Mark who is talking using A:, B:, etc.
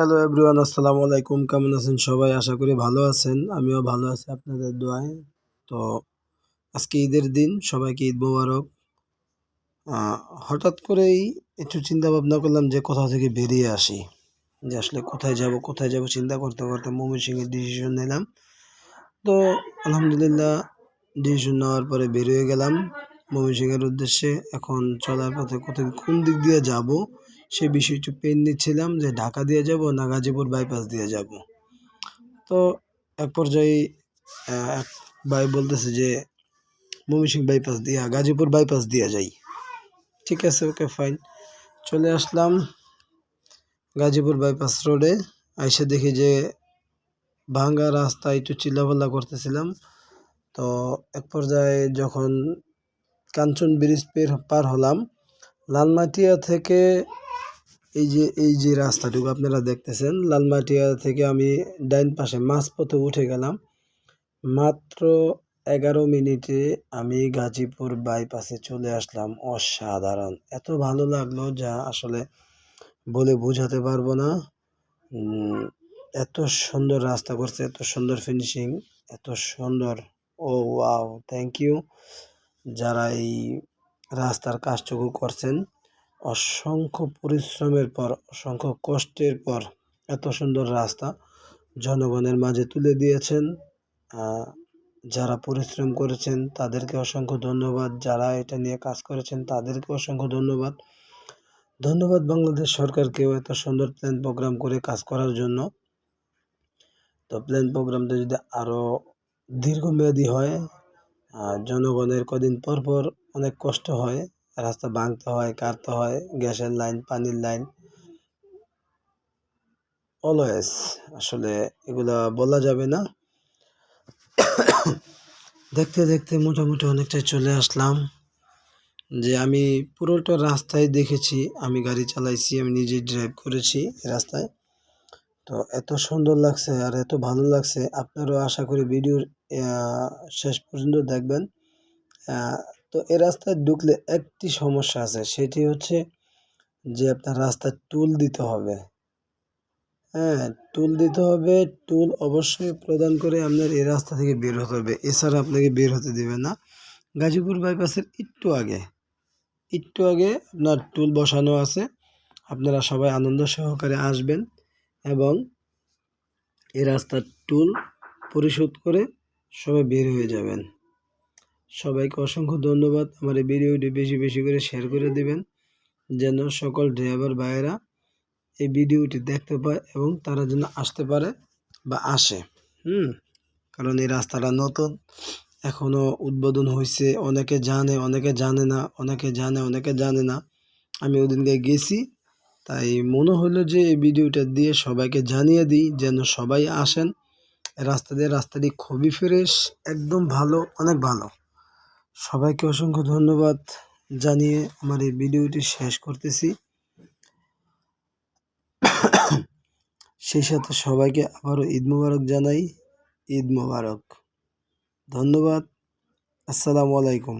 A: Hello everyone, আসসালামু আলাইকুম। কেমন আছেন সবাই? আশা করি ভালো আছেন। আমিও ভালো আছি আপনাদের দোয়ায়। তো আজকে ঈদের দিন, সবাইকে ঈদ মোবারক। হঠাৎ করেই একটু চিন্তা ভাবনা করলাম যে কোথাও থেকে বেরিয়ে আসি। যে আসলে কোথায় যাব কোথায় যাব চিন্তা করতে করতে ময়মনসিংহের ডিসিশন নিলাম। তো আলহামদুলিল্লাহ ডিসিশন নেওয়ার পরে বেরিয়ে গেলাম ময়মনসিংহের উদ্দেশ্যে। এখন চলার পথে কোথায় কোন দিক দিয়ে যাব সে বিষয়ে একটু পেন নিচ্ছিলাম যে ঢাকা দিয়ে যাব না গাজীপুর বাইপাস দিয়ে যাব। তো এক পর্যায়ে এক ভাই বলতেছে যে ময়মনসিংহ বাইপাস দিয়া, গাজীপুর বাইপাস দিয়ে যাই। ঠিক আছে ওকে ফাইন চলে আসলাম গাজীপুর বাইপাস রোডে আইসে দেখি যে, ভাঙ্গা রাস্তা একটু চিল্লাপাল্লা করতেছিলাম। তো এক পর্যায়ে যখন কাঞ্চন ব্রিজ পের, পার হলাম, লালমাটিয়া থেকে এই যে এই যে রাস্তাটুকু আপনারা দেখতেছেন, লালমাটিয়া থেকে আমি ডাইন পাশে মাঝপথে উঠে গেলাম। মাত্র এগারো মিনিটে আমি গাজীপুর বাইপাসে চলে আসলাম অসাধারণ। এত ভালো লাগল যা আসলে বলে বোঝাতে পারব না। এত সুন্দর রাস্তা করছে, এত সুন্দর ফিনিশিং এত সুন্দর, ও ওয়াও থ্যাংক ইউ যারা এই রাস্তার কাজটুকু করছেন। অসংখ্য পরিশ্রমের পর, অসংখ্য কষ্টের পর এত সুন্দর রাস্তা জনগণের মাঝে তুলে দিয়েছেন। যারা পরিশ্রম করেছেন তাদেরকে অসংখ্য ধন্যবাদ। যারা এটা নিয়ে কাজ করেছেন তাদেরকে অসংখ্য ধন্যবাদ। ধন্যবাদ বাংলাদেশ সরকারকেও এত সুন্দর প্ল্যান প্রোগ্রাম করে কাজ করার জন্য। তো প্ল্যান প্রোগ্রামটা যদি আরও দীর্ঘমেয়াদী হয় জনগণের কদিন পর পর অনেক কষ্ট হয়। রাস্তা ভাঙতে হয়, কাটতে হয়, গ্যাসের লাইন, পানির লাইন। অলওয়েজ আসলে এগুলা বলা যাবে না। দেখতে দেখতে মোটামুটি অনেকটাই চলে আসলাম। যে আমি পুরোটা রাস্তায় দেখেছি, আমি গাড়ি চালাইছি, আমি নিজে ড্রাইভ করেছি রাস্তায়। তো এত সুন্দর লাগছে আর এত ভালো লাগছে। আপনারাও আশা করি ভিডিওর শেষ পর্যন্ত দেখবেন। তো এ রাস্তায় ঢুকলে একটি সমস্যা আছে, সেটি হচ্ছে যে আপনার রাস্তায় টুল দিতে হবে। হ্যাঁ টুল দিতে হবে, টুল অবশ্যই প্রদান করে আপনার এই রাস্তা থেকে বের হতে হবে। এছাড়া আপনাকে বের হতে দেবে না। গাজীপুর বাইপাসের একটু আগে একটু আগে আপনার টুল বসানো আছে। আপনারা সবাই আনন্দ সহকারে আসবেন এবং এ রাস্তার টুল পরিশোধ করে সবাই বের হয়ে যাবেন। সবাইকে অসংখ্য ধন্যবাদ। আমার এই ভিডিওটি বেশি বেশি করে শেয়ার করে দিবেন, যেন সকল ড্রাইভার ভাইয়েরা এই ভিডিওটি দেখতে পায় এবং তারা যেন আসতে পারে বা আসে। হুম, কারণ এই রাস্তাটা নতুন এখনও উদ্বোধন হয়েছে অনেকে জানে অনেকে জানে না, অনেকে জানে অনেকে জানে না। আমি ওদিনকে গেছি, তাই মনে হলো যে এই ভিডিওটা দিয়ে সবাইকে জানিয়ে দিই, যেন সবাই আসেন। রাস্তা দিয়ে রাস্তাটি খুবই ফ্রেশ একদম ভালো, অনেক ভালো। সবাইকে অসংখ্য ধন্যবাদ জানিয়ে আমার এই ভিডিওটি শেষ করতেছি। সেই সাথে সবাইকে আবারও ঈদ মুবারক জানাই। ঈদ মুবারক। ধন্যবাদ। আসসালামু আলাইকুম।